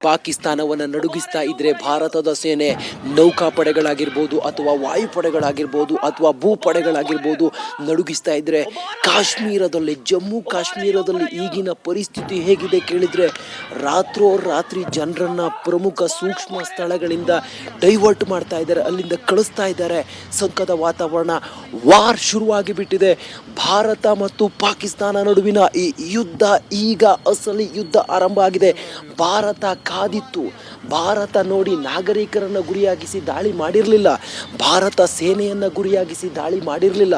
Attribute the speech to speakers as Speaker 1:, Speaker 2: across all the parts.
Speaker 1: ಪಾಕಿಸ್ತಾನವನ್ನು ನಡುಗಿಸ್ತಾ ಇದ್ರೆ ಭಾರತದ ಸೇನೆ ನೌಕಾಪಡೆಗಳಾಗಿರ್ಬೋದು ಅಥವಾ ವಾಯುಪಡೆಗಳಾಗಿರ್ಬೋದು ಅಥವಾ ಭೂಪಡೆಗಳಾಗಿರ್ಬೋದು ನಡುಗಿಸ್ತಾ ಇದ್ರೆ ಕಾಶ್ಮೀರದಲ್ಲಿ, ಜಮ್ಮು ಕಾಶ್ಮೀರದಲ್ಲಿ ಈಗಿನ ಪರಿಸ್ಥಿತಿ ಹೇಗಿದೆ ಕೇಳಿದ್ರೆ ರಾತ್ರೋ ರಾತ್ರಿ ಜನರನ್ನು ಪ್ರಮುಖ ಸೂಕ್ಷ್ಮ ಸ್ಥಳಗಳಿಂದ ಡೈವರ್ಟ್ ಮಾಡ್ತಾ ಇದ್ದಾರೆ, ಅಲ್ಲಿಂದ ಕಳಿಸ್ತಾ ಇದ್ದಾರೆ. ಸಂಕದ ವಾತಾವರಣ ವಾರ್ ಶುರುವಾಗಿ ಬಿಟ್ಟಿದೆ ಭಾರತ ಮತ್ತು ಪಾಕಿಸ್ತಾನ ನಡುವಿನ ಈ ಯುದ್ಧ ಈಗ ಅಸಲಿ ಯುದ್ಧ ಆರಂಭ ಆಗಿದೆ. ಭಾರತ ಕಾದಿತ್ತು ಭಾರತ ನೋಡಿ ನಾಗರಿಕರನ್ನು ಗುರಿಯಾಗಿಸಿ ದಾಳಿ ಮಾಡಿರಲಿಲ್ಲ. ಭಾರತ ಸೇನೆಯನ್ನು ಗುರಿಯಾಗಿಸಿ ದಾಳಿ ಮಾಡಿರಲಿಲ್ಲ.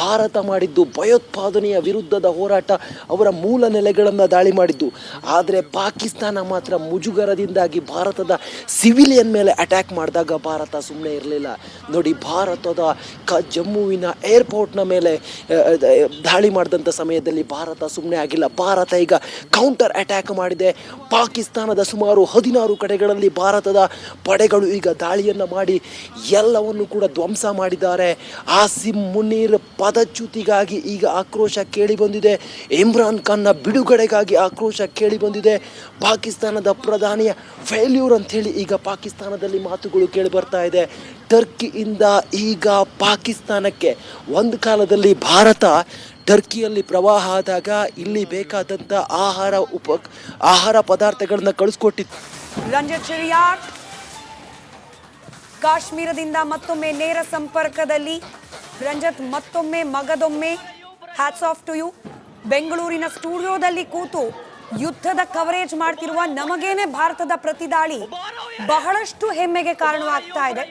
Speaker 1: ಭಾರತ ಮಾಡಿದ್ದು ಭಯೋತ್ಪಾದನೆಯ ವಿರುದ್ಧದ ಹೋರಾಟ ಅವರ ಮೂಲ ನೆಲೆಗಳನ್ನು ದಾಳಿ ಮಾಡಿದ್ದು. ಆದರೆ ಪಾಕಿಸ್ತಾನ ಮಾತ್ರ ಮುಜುಗರದಿಂದಾಗಿ ಭಾರತದ ಸಿವಿಲಿಯನ್ ಮೇಲೆ ಅಟ್ಯಾಕ್ ಮಾಡಿದಾಗ ಭಾರತ ಸುಮ್ಮನೆ ಇರಲಿಲ್ಲ. ನೋಡಿ ಭಾರತದ ಕ ಜಮ್ಮುವಿನ ಏರ್ಪೋರ್ಟ್ನ ಮೇಲೆ ದಾಳಿ ಮಾಡಿದಂಥ ಸಮಯದಲ್ಲಿ ಭಾರತ ಸುಮ್ಮನೆ ಆಗಿಲ್ಲ. ಭಾರತ ಈಗ ಕೌಂಟರ್ ಅಟ್ಯಾಕ್ ಮಾಡಿದೆ. ಪಾಕಿಸ್ತಾನದ ಸುಮಾರು ಹದಿನಾರು ಕಡೆಗಳಲ್ಲಿ ಭಾರತದ ಪಡೆಗಳು ಈಗ ದಾಳಿಯನ್ನು ಮಾಡಿ ಎಲ್ಲವನ್ನು ಕೂಡ ಧ್ವಂಸ ಮಾಡಿದ್ದಾರೆ. ಆಸಿಮ್ ಮುನೀರ್ ಪದಚ್ಯುತಿಗಾಗಿ ಈಗ ಆಕ್ರೋಶ ಕೇಳಿ ಬಂದಿದೆ ಇಮ್ರಾನ್ ಖಾನ್ನ ಬಿಡುಗಡೆಗಾಗಿ ಆಕ್ರೋಶ ಕೇಳಿ ಬಂದಿದೆ ಪಾಕಿಸ್ತಾನದ ಪ್ರಧಾನಿಯ ಫೇಲ್ಯೂರ್ ಅಂಥೇಳಿ ಈಗ ಪಾಕಿಸ್ತಾನದಲ್ಲಿ ಮಾತುಗಳು ಕೇಳಿ ಬರ್ತಾ ಇದೆ ಟರ್ಕಿಯಿಂದ ಈಗ ಪಾಕಿಸ್ತಾನಕ್ಕೆ ಒಂದು ಕಾಲದಲ್ಲಿ ಭಾರತ ಟರ್ಕಿಯಲ್ಲಿ ಪ್ರವಾಹ ಆದಾಗ ಇಲ್ಲಿ ಬೇಕಾದಂಥ ಆಹಾರ ಉಪ ಆಹಾರ ಪದಾರ್ಥಗಳನ್ನ ಕಳಿಸ್ಕೊಟ್ಟಿತ್ತು
Speaker 2: ಕಾಶ್ಮೀರದಿಂದ ಮತ್ತೊಮ್ಮೆ ನೇರ ಸಂಪರ್ಕದಲ್ಲಿ ರಂಜತ್ ಮತ್ತೊಮ್ಮೆ ಮಗದೊಮ್ಮೆ. ಹ್ಯಾಟ್ಸ್ ಆಫ್ ಟು ಯು ಬೆಂಗಳೂರಿನ ಸ್ಟುಡಿಯೋದಲ್ಲಿ ಕೂತು ಯುದ್ಧದ ಕವರೇಜ್ ಮಾಡ್ತಿರುವ ನಮಗೇನೆ ಭಾರತದ ಪ್ರತಿದಾಳಿ ಬಹಳಷ್ಟು ಹೆಮ್ಮೆಗೆ ಕಾರಣವಾಗ್ತಾ ಇದೆ.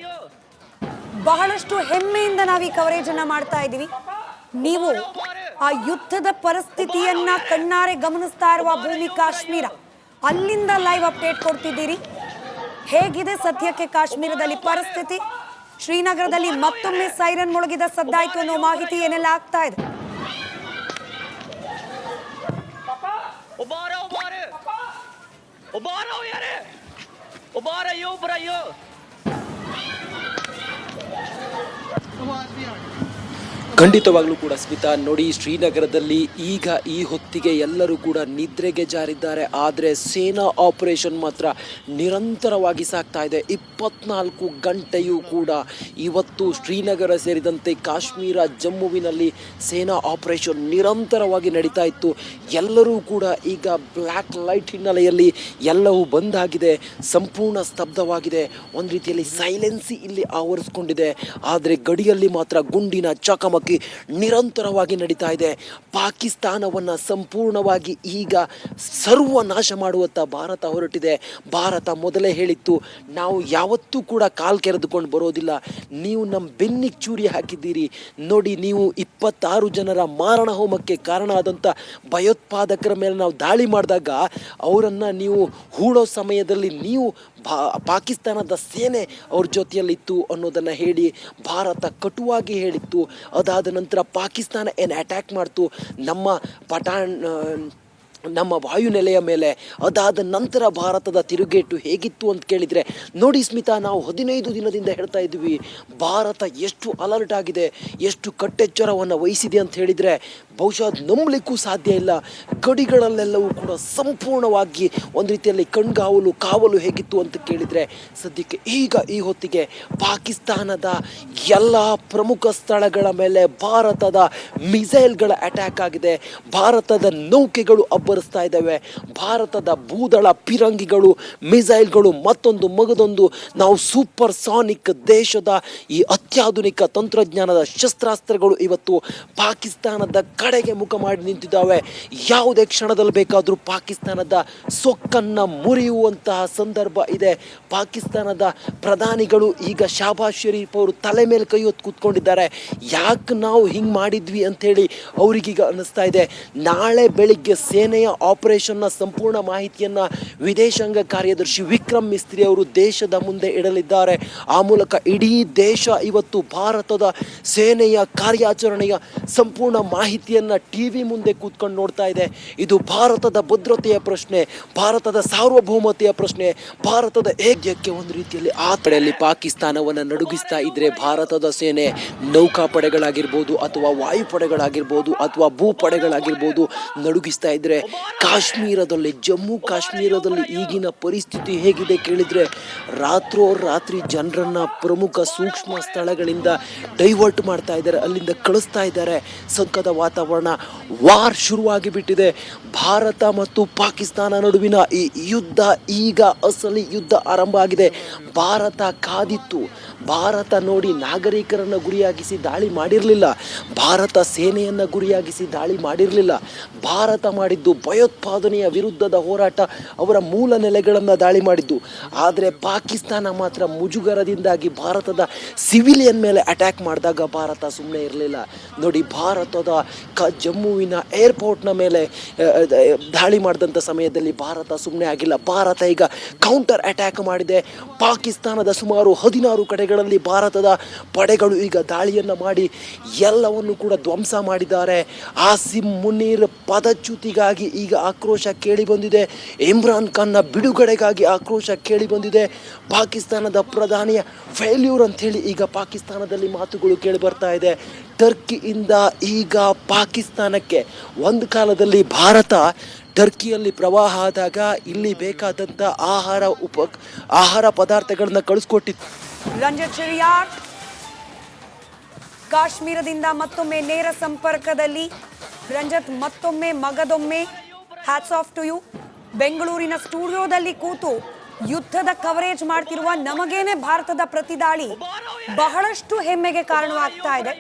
Speaker 2: ಬಹಳಷ್ಟು ಹೆಮ್ಮೆಯಿಂದ ನಾವು ಈ ಕವರೇಜ್ ಅನ್ನ ಮಾಡ್ತಾ ಇದ್ದೀವಿ. ನೀವು ಆ ಯುದ್ಧದ ಪರಿಸ್ಥಿತಿಯನ್ನ ಕಣ್ಣಾರೆ ಗಮನಿಸ್ತಾ ಇರುವ ಭೂಮಿ ಕಾಶ್ಮೀರ. ಅಲ್ಲಿಂದ ಲೈವ್ ಅಪ್ಡೇಟ್ ಕೊಡ್ತಿದ್ದೀರಿ. ಹೇಗಿದೆ ಸದ್ಯಕ್ಕೆ ಕಾಶ್ಮೀರದಲ್ಲಿ ಪರಿಸ್ಥಿತಿ? ಶ್ರೀನಗರದಲ್ಲಿ ಮತ್ತೊಮ್ಮೆ ಸೈರನ್ ಮುಳುಗಿದ ಸದ್ದಾಯ್ತು ಅನ್ನೋ ಮಾಹಿತಿ ಏನೆಲ್ಲ ಆಗ್ತಾ ಇದೆ?
Speaker 1: ಖಂಡಿತವಾಗ್ಲೂ ಕೂಡ ಸ್ಮಿತಾ, ನೋಡಿ ಶ್ರೀನಗರದಲ್ಲಿ ಈಗ ಈ ಹೊತ್ತಿಗೆ ಎಲ್ಲರೂ ಕೂಡ ನಿದ್ರೆಗೆ ಜಾರಿದ್ದಾರೆ. ಆದರೆ ಸೇನಾ ಆಪರೇಷನ್ ಮಾತ್ರ ನಿರಂತರವಾಗಿ ಸಾಗ್ತಾ ಇದೆ. ಇಪ್ಪತ್ನಾಲ್ಕು ಗಂಟೆಯೂ ಕೂಡ ಇವತ್ತು ಶ್ರೀನಗರ ಸೇರಿದಂತೆ ಕಾಶ್ಮೀರ, ಜಮ್ಮುವಿನಲ್ಲಿ ಸೇನಾ ಆಪರೇಷನ್ ನಿರಂತರವಾಗಿ ನಡೀತಾ ಇತ್ತು. ಎಲ್ಲರೂ ಕೂಡ ಈಗ ಬ್ಲ್ಯಾಕ್ ಲೈಟ್ ಹಿನ್ನೆಲೆಯಲ್ಲಿ ಎಲ್ಲವೂ ಬಂದಾಗಿದೆ ಸಂಪೂರ್ಣ ಸ್ತಬ್ಧವಾಗಿದೆ. ಒಂದು ರೀತಿಯಲ್ಲಿ ಸೈಲೆನ್ಸಿ ಇಲ್ಲಿ ಆವರಿಸ್ಕೊಂಡಿದೆ. ಆದರೆ ಗಡಿಯಲ್ಲಿ ಮಾತ್ರ ಗುಂಡಿನ ಚಕಮಕಿ ನಿರಂತರವಾಗಿ ನಡೀತಾ ಇದೆ. ಪಾಕಿಸ್ತಾನವನ್ನು ಸಂಪೂರ್ಣವಾಗಿ ಈಗ ಸರ್ವನಾಶ ಮಾಡುವತ್ತ ಭಾರತ ಹೊರಟಿದೆ. ಭಾರತ ಮೊದಲೇ ಹೇಳಿತ್ತು, ನಾವು ಯಾವತ್ತೂ ಕೂಡ ಕಾಲು ಕೆರೆದುಕೊಂಡು ಬರೋದಿಲ್ಲ. ನೀವು ನಮ್ಮ ಬೆನ್ನಿಗೆ ಚೂರಿ ಹಾಕಿದ್ದೀರಿ. ನೋಡಿ, ನೀವು ಇಪ್ಪತ್ತಾರು ಜನರ ಮಾರಣ ಹೋಮಕ್ಕೆ ಕಾರಣ ಆದಂಥ ಭಯೋತ್ಪಾದಕರ ಮೇಲೆ ನಾವು ದಾಳಿ ಮಾಡಿದಾಗ ಅವರನ್ನು ನೀವು ಹೂಡೋ ಸಮಯದಲ್ಲಿ ನೀವು ಭಾ ಪಾಕಿಸ್ತಾನದ ಸೇನೆ ಅವ್ರ ಜೊತೆಯಲ್ಲಿತ್ತು ಅನ್ನೋದನ್ನು ಹೇಳಿ ಭಾರತ ಕಟುವಾಗಿ ಹೇಳಿತ್ತು. ಅದಾದ ನಂತರ ಪಾಕಿಸ್ತಾನ ಏನು ಅಟ್ಯಾಕ್ ಮಾಡ್ತು? ನಮ್ಮ ಪಠಾಣ್ ನಮ್ಮ ವಾಯುನೆಲೆಯ ಮೇಲೆ, ಅದಾದ ನಂತರ ಭಾರತದ ತಿರುಗೇಟು ಹೇಗಿತ್ತು ಅಂತ ಕೇಳಿದರೆ, ನೋಡಿ ಸ್ಮಿತಾ, ನಾವು ಹದಿನೈದು ದಿನದಿಂದ ಹೇಳ್ತಾ ಇದ್ವಿ ಭಾರತ ಎಷ್ಟು ಅಲರ್ಟ್ ಆಗಿದೆ, ಎಷ್ಟು ಕಟ್ಟೆಚ್ಚರವನ್ನು ವಹಿಸಿದೆ ಅಂತ ಹೇಳಿದರೆ, ಬಹುಶಃ ನಂಬಲಿಕ್ಕೂ ಸಾಧ್ಯ ಇಲ್ಲ. ಗಡಿಗಳಲ್ಲೆಲ್ಲವೂ ಕೂಡ ಸಂಪೂರ್ಣವಾಗಿ ಒಂದು ರೀತಿಯಲ್ಲಿ ಕಣ್ಗಾವಲು, ಕಾವಲು ಹೇಗಿತ್ತು ಅಂತ ಕೇಳಿದರೆ, ಸದ್ಯಕ್ಕೆ ಈಗ ಈ ಹೊತ್ತಿಗೆ ಪಾಕಿಸ್ತಾನದ ಎಲ್ಲ ಪ್ರಮುಖ ಸ್ಥಳಗಳ ಮೇಲೆ ಭಾರತದ ಮಿಸೈಲ್ಗಳ ಅಟ್ಯಾಕ್ ಆಗಿದೆ. ಭಾರತದ ನೌಕೆಗಳು ಅಬ್ಬರಿಸ್ತಾ ಇದ್ದಾವೆ. ಭಾರತದ ಭೂದಳ ಪಿರಂಗಿಗಳು, ಮಿಸೈಲ್ಗಳು, ಮತ್ತೊಂದು ಮಗದೊಂದು ನಾವು ಸೂಪರ್ ಸಾನಿಕ್ ದೇಶದ ಈ ಅತ್ಯಾಧುನಿಕ ತಂತ್ರಜ್ಞಾನದ ಶಸ್ತ್ರಾಸ್ತ್ರಗಳು ಇವತ್ತು ಪಾಕಿಸ್ತಾನದ ಕಡೆಗೆ ಮುಖ ಮಾಡಿ ನಿಂತಿದ್ದಾವೆ. ಯಾವುದೇ ಕ್ಷಣದಲ್ಲಿ ಬೇಕಾದರೂ ಪಾಕಿಸ್ತಾನದ ಸೊಕ್ಕನ್ನು ಮುರಿಯುವಂತಹ ಸಂದರ್ಭ ಇದೆ. ಪಾಕಿಸ್ತಾನದ ಪ್ರಧಾನಿಗಳು ಈಗ ಶಾಬಾಜ್ ಶರೀಫ್ ಅವರು ತಲೆ ಮೇಲೆ ಕೈ ಹೊತ್ತು ಕೂತ್ಕೊಂಡಿದ್ದಾರೆ. ಯಾಕೆ ನಾವು ಹಿಂಗೆ ಮಾಡಿದ್ವಿ ಅಂಥೇಳಿ ಅವರಿಗೀಗ ಅನ್ನಿಸ್ತಾ ಇದೆ. ನಾಳೆ ಬೆಳಿಗ್ಗೆ ಸೇನೆಯ ಆಪರೇಷನ್ನ ಸಂಪೂರ್ಣ ಮಾಹಿತಿಯನ್ನು ವಿದೇಶಾಂಗ ಕಾರ್ಯದರ್ಶಿ ವಿಕ್ರಮ್ ಮಿಸ್ತ್ರಿ ಅವರು ದೇಶದ ಮುಂದೆ ಇಡಲಿದ್ದಾರೆ. ಆ ಮೂಲಕ ಇಡೀ ದೇಶ ಇವತ್ತು ಭಾರತದ ಸೇನೆಯ ಕಾರ್ಯಾಚರಣೆಯ ಸಂಪೂರ್ಣ ಮಾಹಿತಿಯನ್ನು ಟಿ ವಿ ಮುಂದೆ ಕೂತ್ಕೊಂಡು ನೋಡ್ತಾ ಇದೆ. ಇದು ಭಾರತದ ಭದ್ರತೆಯ ಪ್ರಶ್ನೆ, ಭಾರತದ ಸಾರ್ವಭೌಮತೆಯ ಪ್ರಶ್ನೆ, ಭಾರತದ ಏಕ್ಯಕ್ಕೆ ಒಂದು ರೀತಿಯಲ್ಲಿ ಆ ಕಡೆಯಲ್ಲಿ ಪಾಕಿಸ್ತಾನವನ್ನು ನಡುಗಿಸ್ತಾ ಇದ್ರೆ ಭಾರತದ ಸೇನೆ ನೌಕಾಪಡೆಗಳಾಗಿರ್ಬೋದು ಅಥವಾ ವಾಯುಪಡೆಗಳಾಗಿರ್ಬೋದು ಅಥವಾ ಭೂಪಡೆಗಳಾಗಿರ್ಬೋದು ನಡುಗಿಸ್ತಾ ಇದ್ರೆ ಕಾಶ್ಮೀರದಲ್ಲಿ, ಜಮ್ಮು ಕಾಶ್ಮೀರದಲ್ಲಿ ಈಗಿನ ಪರಿಸ್ಥಿತಿ ಹೇಗಿದೆ ಕೇಳಿದ್ರೆ, ರಾತ್ರೋ ರಾತ್ರಿ ಜನರನ್ನು ಪ್ರಮುಖ ಸೂಕ್ಷ್ಮ ಸ್ಥಳಗಳಿಂದ ಡೈವರ್ಟ್ ಮಾಡ್ತಾ ಇದ್ದಾರೆ, ಅಲ್ಲಿಂದ ಕಳಿಸ್ತಾ ಇದ್ದಾರೆ. ಸಂಕದ ವಾತಾವರಣ ವಾರ್ ಶುರುವಾಗಿ ಬಿಟ್ಟಿದೆ ಭಾರತ ಮತ್ತು ಪಾಕಿಸ್ತಾನ ನಡುವಿನ ಈ ಯುದ್ಧ ಈಗ ಅಸಲಿ ಯುದ್ಧ ಆರಂಭ ಆಗಿದೆ. ಭಾರತ ಕಾದಿತ್ತು. ಭಾರತ ನೋಡಿ ನಾಗರಿಕರನ್ನು ಗುರಿಯಾಗಿಸಿ ದಾಳಿ ಮಾಡಿರಲಿಲ್ಲ. ಭಾರತ ಸೇನೆಯನ್ನು ಗುರಿಯಾಗಿಸಿ ದಾಳಿ ಮಾಡಿರಲಿಲ್ಲ. ಭಾರತ ಮಾಡಿದ್ದು ಭಯೋತ್ಪಾದನೆಯ ವಿರುದ್ಧದ ಹೋರಾಟ ಅವರ ಮೂಲ ನೆಲೆಗಳನ್ನು ದಾಳಿ ಮಾಡಿದ್ದು. ಆದರೆ ಪಾಕಿಸ್ತಾನ ಮಾತ್ರ ಮುಜುಗರದಿಂದಾಗಿ ಭಾರತದ ಸಿವಿಲಿಯನ್ ಮೇಲೆ ಅಟ್ಯಾಕ್ ಮಾಡಿದಾಗ ಭಾರತ ಸುಮ್ಮನೆ ಇರಲಿಲ್ಲ. ನೋಡಿ ಭಾರತದ ಕ ಜಮ್ಮುವಿನ ಏರ್ಪೋರ್ಟ್ನ ಮೇಲೆ ದಾಳಿ ಮಾಡಿದಂಥ ಸಮಯದಲ್ಲಿ ಭಾರತ ಸುಮ್ಮನೆ ಆಗಿಲ್ಲ. ಭಾರತ ಈಗ ಕೌಂಟರ್ ಅಟ್ಯಾಕ್ ಮಾಡಿದೆ. ಪಾಕಿಸ್ತಾನದ ಸುಮಾರು ಹದಿನಾರು ಕಡೆಗಳಲ್ಲಿ ಭಾರತದ ಪಡೆಗಳು ಈಗ ದಾಳಿಯನ್ನು ಮಾಡಿ ಎಲ್ಲವನ್ನು ಕೂಡ ಧ್ವಂಸ ಮಾಡಿದ್ದಾರೆ. ಆಸಿಮ್ ಮುನೀರ್ ಪದಚ್ಯುತಿಗಾಗಿ ಈಗ ಆಕ್ರೋಶ ಕೇಳಿ ಬಂದಿದೆ ಇಮ್ರಾನ್ ಖಾನ್ನ ಬಿಡುಗಡೆಗಾಗಿ ಆಕ್ರೋಶ ಕೇಳಿ ಬಂದಿದೆ ಪಾಕಿಸ್ತಾನದ ಪ್ರಧಾನಿಯ ಫೇಲ್ಯೂರ್ ಅಂಥೇಳಿ ಈಗ ಪಾಕಿಸ್ತಾನದಲ್ಲಿ ಮಾತುಗಳು ಕೇಳಿ ಬರ್ತಾ ಇದೆ. ಟರ್ಕಿಯಿಂದ ಈಗ ಪಾಕಿಸ್ತಾನಕ್ಕೆ ಒಂದು ಕಾಲದಲ್ಲಿ ಭಾರತ ಟರ್ಕಿಯಲ್ಲಿ ಪ್ರವಾಹ ಆದಾಗ ಇಲ್ಲಿ ಬೇಕಾದಂಥ ಆಹಾರ ಉಪ ಆಹಾರ ಪದಾರ್ಥಗಳನ್ನು ಕಳಿಸ್ಕೊಟ್ಟಿತ್ತು.
Speaker 2: ರಂಜಿತ್ ಕಾಶ್ಮೀರದಿಂದ ಮತ್ತೊಮ್ಮೆ ನೇರ ಸಂಪರ್ಕದಲ್ಲಿ ರಂಜತ್ ಮತ್ತೊಮ್ಮೆ ಮಗದೊಮ್ಮೆ. ಹ್ಯಾಟ್ಸ್ ಆಫ್ ಟು ಯು ಬೆಂಗಳೂರಿನ ಸ್ಟುಡಿಯೋದಲ್ಲಿ ಕೂತು ಯುದ್ಧದ ಕವರೇಜ್ ಮಾಡ್ತಿರುವ ನಮಗೇನೆ ಭಾರತದ ಪ್ರತಿದಾಳಿ ಬಹಳಷ್ಟು ಹೆಮ್ಮೆಗೆ ಕಾರಣವಾಗ್ತಾ ಇದೆ.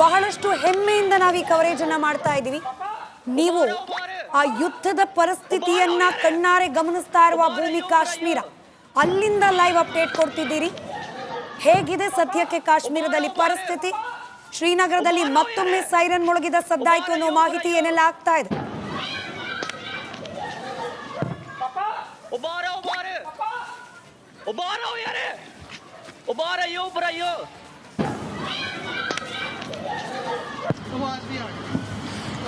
Speaker 2: ಬಹಳಷ್ಟು ಹೆಮ್ಮೆಯಿಂದ ನಾವು ಈ ಕವರೇಜ್ ಅನ್ನ ಮಾಡ್ತಾ ಇದ್ದೀವಿ. ನೀವು ಆ ಯುದ್ಧದ ಪರಿಸ್ಥಿತಿಯನ್ನ ಕಣ್ಣಾರೆ ಗಮನಿಸ್ತಾ ಇರುವ ಭೂಮಿ ಕಾಶ್ಮೀರ, ಅಲ್ಲಿಂದ ಲೈವ್ ಅಪ್ಡೇಟ್ ಕೊಡ್ತಿದ್ದೀರಿ. ಹೇಗಿದೆ ಸದ್ಯಕ್ಕೆ ಕಾಶ್ಮೀರದಲ್ಲಿ ಪರಿಸ್ಥಿತಿ? ಶ್ರೀನಗರದಲ್ಲಿ ಮತ್ತೊಮ್ಮೆ ಸೈರನ್ ಮುಳುಗಿದ ಸದ್ದಾಯ್ತು ಅನ್ನೋ ಮಾಹಿತಿ ಏನೆಲ್ಲ ಆಗ್ತಾ ಇದೆ?
Speaker 3: ओ Otherwise, be honest.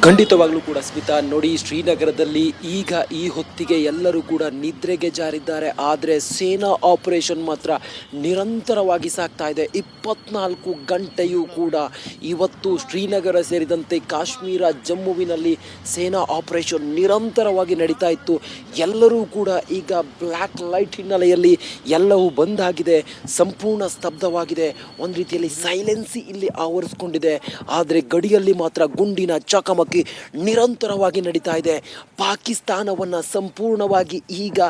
Speaker 1: ಖಂಡಿತವಾಗ್ಲೂ ಕೂಡ ಸ್ಮಿತಾ, ನೋಡಿ ಶ್ರೀನಗರದಲ್ಲಿ ಈಗ ಈ ಹೊತ್ತಿಗೆ ಎಲ್ಲರೂ ಕೂಡ ನಿದ್ರೆಗೆ ಜಾರಿದ್ದಾರೆ. ಆದರೆ ಸೇನಾ ಆಪರೇಷನ್ ಮಾತ್ರ ನಿರಂತರವಾಗಿ ಸಾಗ್ತಾ ಇದೆ. ಇಪ್ಪತ್ನಾಲ್ಕು ಗಂಟೆಯೂ ಕೂಡ ಇವತ್ತು ಶ್ರೀನಗರ ಸೇರಿದಂತೆ ಕಾಶ್ಮೀರ, ಜಮ್ಮುವಿನಲ್ಲಿ ಸೇನಾ ಆಪರೇಷನ್ ನಿರಂತರವಾಗಿ ನಡೀತಾ ಇತ್ತು. ಎಲ್ಲರೂ ಕೂಡ ಈಗ ಬ್ಲ್ಯಾಕ್ ಲೈಟ್ ಹಿನ್ನೆಲೆಯಲ್ಲಿ ಎಲ್ಲವೂ ಬಂದಾಗಿದೆ ಸಂಪೂರ್ಣ ಸ್ತಬ್ಧವಾಗಿದೆ. ಒಂದು ರೀತಿಯಲ್ಲಿ ಸೈಲೆನ್ಸಿ ಇಲ್ಲಿ ಆವರಿಸ್ಕೊಂಡಿದೆ. ಆದರೆ ಗಡಿಯಲ್ಲಿ ಮಾತ್ರ ಗುಂಡಿನ ಚಕಮಕಿ ನಿರಂತರವಾಗಿ ನಡೀತಾ ಇದೆ. ಪಾಕಿಸ್ತಾನವನ್ನು ಸಂಪೂರ್ಣವಾಗಿ ಈಗ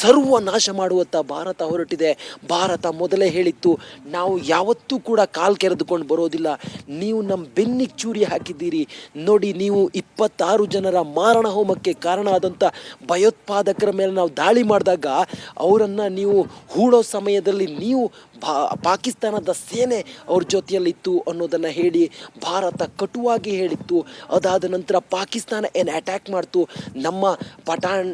Speaker 1: ಸರ್ವನಾಶ ಮಾಡುವತ್ತ ಭಾರತ ಹೊರಟಿದೆ. ಭಾರತ ಮೊದಲೇ ಹೇಳಿತ್ತು, ನಾವು ಯಾವತ್ತೂ ಕೂಡ ಕಾಲು ಕೆರೆದುಕೊಂಡು ಬರೋದಿಲ್ಲ. ನೀವು ನಮ್ಮ ಬೆನ್ನಿಗೆ ಚೂರಿ ಹಾಕಿದ್ದೀರಿ. ನೋಡಿ, ನೀವು ಇಪ್ಪತ್ತಾರು ಜನರ ಮಾರಣ ಹೋಮಕ್ಕೆ ಕಾರಣ ಆದಂಥ ಭಯೋತ್ಪಾದಕರ ಮೇಲೆ ನಾವು ದಾಳಿ ಮಾಡಿದಾಗ ಅವರನ್ನು ನೀವು ಹೂಡೋ ಸಮಯದಲ್ಲಿ ನೀವು ಭಾ ಪಾಕಿಸ್ತಾನದ ಸೇನೆ ಅವ್ರ ಜೊತೆಯಲ್ಲಿತ್ತು ಅನ್ನೋದನ್ನು ಹೇಳಿ ಭಾರತ ಕಟುವಾಗಿ ಹೇಳಿತ್ತು. ಅದಾದ ನಂತರ ಪಾಕಿಸ್ತಾನ ಏನು ಅಟ್ಯಾಕ್ ಮಾಡ್ತು? ನಮ್ಮ ಪಠಾಣ್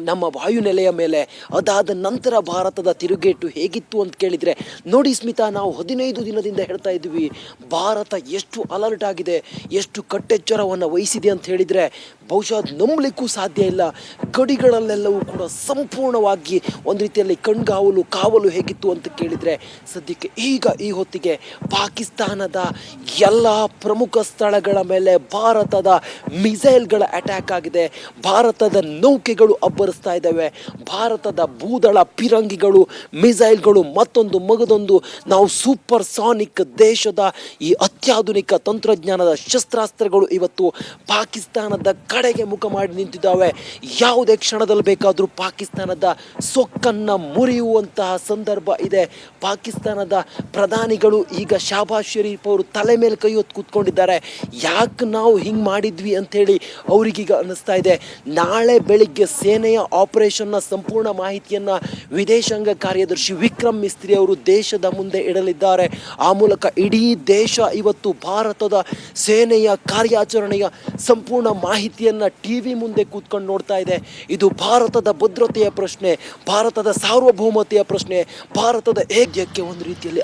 Speaker 1: ನಮ್ಮ ವಾಯುನೆಲೆಯ ಮೇಲೆ, ಅದಾದ ನಂತರ ಭಾರತದ ತಿರುಗೇಟು ಹೇಗಿತ್ತು ಅಂತ ಕೇಳಿದರೆ, ನೋಡಿ ಸ್ಮಿತಾ, ನಾವು ಹದಿನೈದು ದಿನದಿಂದ ಹೇಳ್ತಾ ಇದ್ವಿ ಭಾರತ ಎಷ್ಟು ಅಲರ್ಟ್ ಆಗಿದೆ, ಎಷ್ಟು ಕಟ್ಟೆಚ್ಚರವನ್ನು ವಹಿಸಿದೆ ಅಂತ ಹೇಳಿದರೆ, ಬಹುಶಃ ನಂಬಲಿಕ್ಕೂ ಸಾಧ್ಯ ಇಲ್ಲ. ಗಡಿಗಳಲ್ಲೆಲ್ಲವೂ ಕೂಡ ಸಂಪೂರ್ಣವಾಗಿ ಒಂದು ರೀತಿಯಲ್ಲಿ ಕಣ್ಗಾವಲು, ಕಾವಲು ಹೇಗಿತ್ತು ಅಂತ ಕೇಳಿದರೆ, ಸದ್ಯಕ್ಕೆ ಈಗ ಈ ಹೊತ್ತಿಗೆ ಪಾಕಿಸ್ತಾನದ ಎಲ್ಲ ಪ್ರಮುಖ ಸ್ಥಳಗಳ ಮೇಲೆ ಭಾರತದ ಮಿಸೈಲ್ಗಳ ಅಟ್ಯಾಕ್ ಆಗಿದೆ. ಭಾರತದ ನೌಕೆಗಳು ಅಬ್ಬರಿಸ್ತಾ ಇದ್ದಾವೆ. ಭಾರತದ ಭೂದಳ ಪಿರಂಗಿಗಳು, ಮಿಸೈಲ್ಗಳು, ಮತ್ತೊಂದು ಮಗದೊಂದು ನಾವು ಸೂಪರ್ ಸಾನಿಕ್ ದೇಶದ ಈ ಅತ್ಯಾಧುನಿಕ ತಂತ್ರಜ್ಞಾನದ ಶಸ್ತ್ರಾಸ್ತ್ರಗಳು ಇವತ್ತು ಪಾಕಿಸ್ತಾನದ ಕಡೆಗೆ ಮುಖ ಮಾಡಿ ನಿಂತಿದ್ದಾವೆ. ಯಾವುದೇ ಕ್ಷಣದಲ್ಲಿ ಬೇಕಾದರೂ ಪಾಕಿಸ್ತಾನದ ಸೊಕ್ಕನ್ನು ಮುರಿಯುವಂತಹ ಸಂದರ್ಭ ಇದೆ. ಪಾಕಿಸ್ತಾನದ ಪ್ರಧಾನಿಗಳು ಈಗ ಶಾಬಾಜ್ ಶರೀಫ್ ಅವರು ತಲೆ ಮೇಲೆ ಕೈ ಹೊತ್ತು ಕೂತ್ಕೊಂಡಿದ್ದಾರೆ. ಯಾಕೆ ನಾವು ಹಿಂಗೆ ಮಾಡಿದ್ವಿ ಅಂಥೇಳಿ ಅವರಿಗೀಗ ಅನ್ನಿಸ್ತಾ ಇದೆ. ನಾಳೆ ಬೆಳಿಗ್ಗೆ ಸೇನೆಯ ಆಪರೇಷನ್ನ ಸಂಪೂರ್ಣ ಮಾಹಿತಿಯನ್ನು ವಿದೇಶಾಂಗ ಕಾರ್ಯದರ್ಶಿ ವಿಕ್ರಮ್ ಮಿಸ್ತ್ರಿ ಅವರು ದೇಶದ ಮುಂದೆ ಇಡಲಿದ್ದಾರೆ. ಆ ಮೂಲಕ ಇಡೀ ದೇಶ ಇವತ್ತು ಭಾರತದ ಸೇನೆಯ ಕಾರ್ಯಾಚರಣೆಯ ಸಂಪೂರ್ಣ ಮಾಹಿತಿಯನ್ನು ಟಿ ವಿ ಮುಂದೆ ಕೂತ್ಕೊಂಡು ನೋಡ್ತಾ ಇದೆ. ಇದು ಭಾರತದ ಭದ್ರತೆಯ ಪ್ರಶ್ನೆ, ಭಾರತದ ಸಾರ್ವಭೌಮತೆಯ ಪ್ರಶ್ನೆ, ಭಾರತದ ಏಕ್ಯಕ್ಕೆ ಒಂದು ರೀತಿಯಲ್ಲಿ